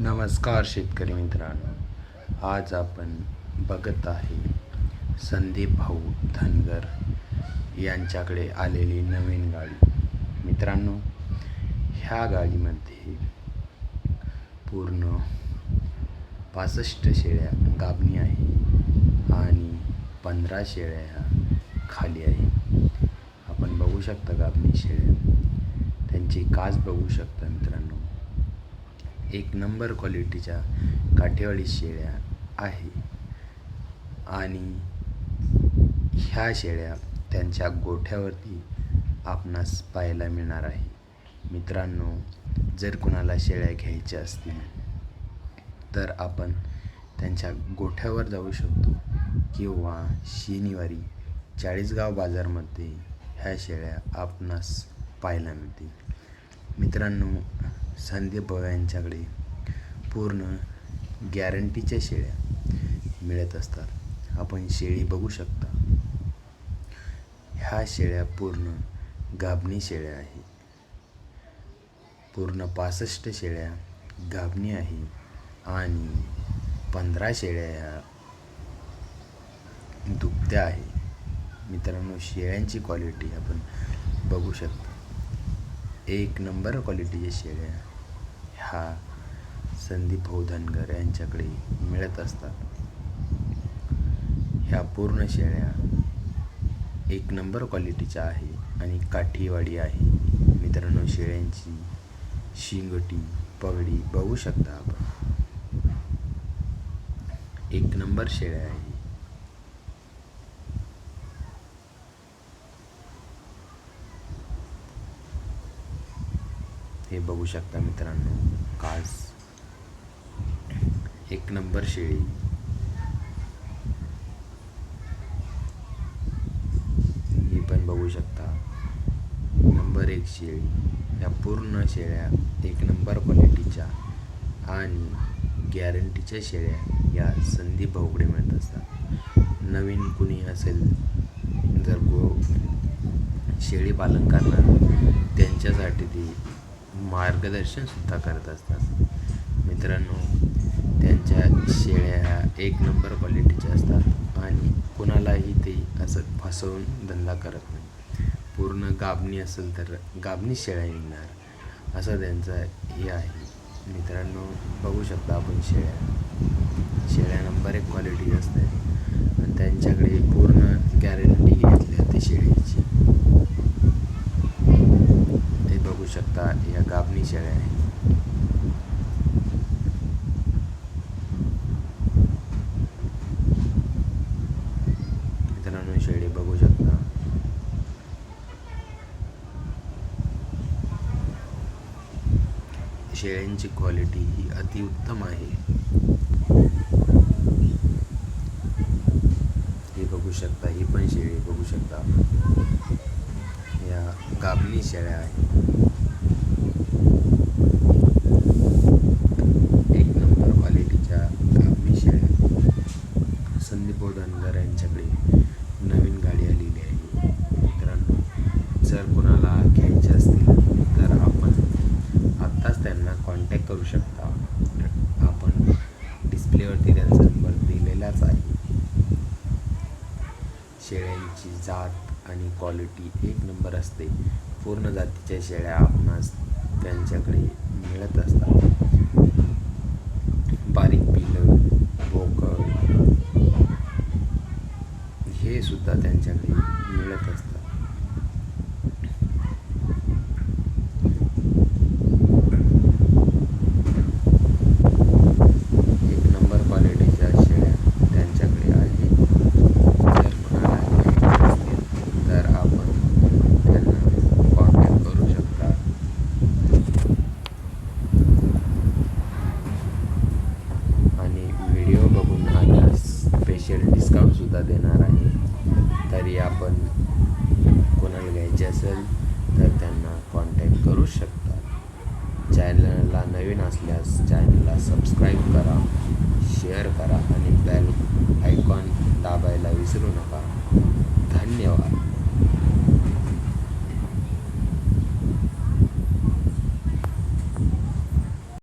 नमस्कार शेतकरी मित्रांनो. आज आपण बघत आहे संदीप भाऊ धनगर यांच्याकडे आलेली नवीन गाडी. मित्रांनो ह्या गाडीमध्ये पूर्ण पासष्ट शेळ्या गाभणी आहे आणि पंधरा शेळ्या ह्या खाली आहे. आपण बघू शकता गाभणी शेळ्या. त्यांची काच बघू शकता मित्रांनो. एक नंबर क्वालिटीच्या काठेवाडी शेळ्या आहे. आणि ह्या शेळ्या त्यांच्या गोठ्यावरती आपणास पाहायला मिळणार आहे. मित्रांनो जर कुणाला शेळ्या घ्यायच्या असतील तर आपण त्यांच्या गोठ्यावर जाऊ शकतो किंवा शनिवारी चाळीसगाव बाजारमध्ये ह्या शेळ्या आपणास पाहायला मिळतील. मित्रांनो संदीप भाऊ यांच्याकडे. पूर्ण गॅरंटीच्या शेळ्या मिळत असतात. आपण शेळी बघू शकता. ह्या शेळ्या पूर्ण गाभणी शेळ्या आहे. पूर्ण पासष्ट शेळ्या गाभणी आहे आणि पंधरा शेळ्या ह्या दुभत्या आहे. मित्रांनो शेळ्यांची क्वालिटी आपण बघू शकतो. एक नंबर क्वालिटीच्या शेळ्या ह्या संदीप भाऊ धनगर यांच्याकडे मिळत असतात. ह्या पूर्ण शेळ्या एक नंबर क्वालिटीच्या आहे आणि काठीवाडी आहे. मित्रांनो शेळ्यांची शिंगटी पगडी बघू शकता आपण. एक नंबर शेळ्या आहे. हे बघू शकता मित्रांनो. कास. एक नंबर शेळी. ही पण बघू शकता. नंबर एक शेळी. या पूर्ण शेळ्या एक नंबर क्वालिटीच्या आणि गॅरंटीच्या शेळ्या या संधी भाऊकडे मिळत असतात. नवीन कुणी असेल जर गो शेळी पालन करणार त्यांच्यासाठी ती मार्गदर्शनसुद्धा करत असतात. मित्रांनो त्यांच्या शेळ्या ह्या एक नंबर क्वालिटीच्या असतात आणि कुणालाही ते असं फसवून धंदा करत नाही. पूर्ण गाबणी असेल तर गाबणी शेळ्या निघणार. असं त्यांचं हे आहे. मित्रांनो बघू शकता आपण शेळ्या. शेळ्या नंबर एक क्वालिटी असते आणि त्यांच्याकडे पूर्ण गॅरंटी घेतली जाते शेळीची बघू शकता या गाबणी शेळ्या आहेत मित्रांनो शेळी बघू शकता. शेळ्यांची क्वालिटी ही अतिउत्तम आहे. हे बघू शकता ही पण शेळी बघू शकता. या गाबणी शेळ्या आहेत. एक नंबर क्वालिटीच्या आम्ही शेळ्या संदीप धनगर यांच्याकडे नवीन गाडी आलेली आहे. मित्रांनो जर कोणाला घ्यायचे असतील तर आपण आत्ताच त्यांना कॉन्टॅक्ट करू शकता. आपण डिस्प्लेवरती त्यांचा नंबर दिलेलाच आहे. शेळ्यांची जात आणि क्वालिटी एक नंबर असते. पूर्ण जातीच्या शेळ्या आपणास त्यांच्याकडे मिळत असतात. बारीक पिलं बोकड हे सुद्धा त्यांच्याकडे मिळत असतात एक नंबर क्वालिटीच्या शेळ्या त्यांच्याकडे आहे जर कोणाला घ्यायचे असतील तर आपण त्यांना कॉन्टॅक्ट करू शकता आणि व्हिडिओ बघून आल्यास स्पेशल सुद्धा देणार आहे. तरी आपण कोणाला घ्यायचे असेल तर त्यांना कॉन्टॅक्ट करू शकता चॅनलला नवीन असल्यास चॅनलला सबस्क्राईब करा शेअर करा आणि बेल आयकॉन दाबायला विसरू नका. धन्यवाद.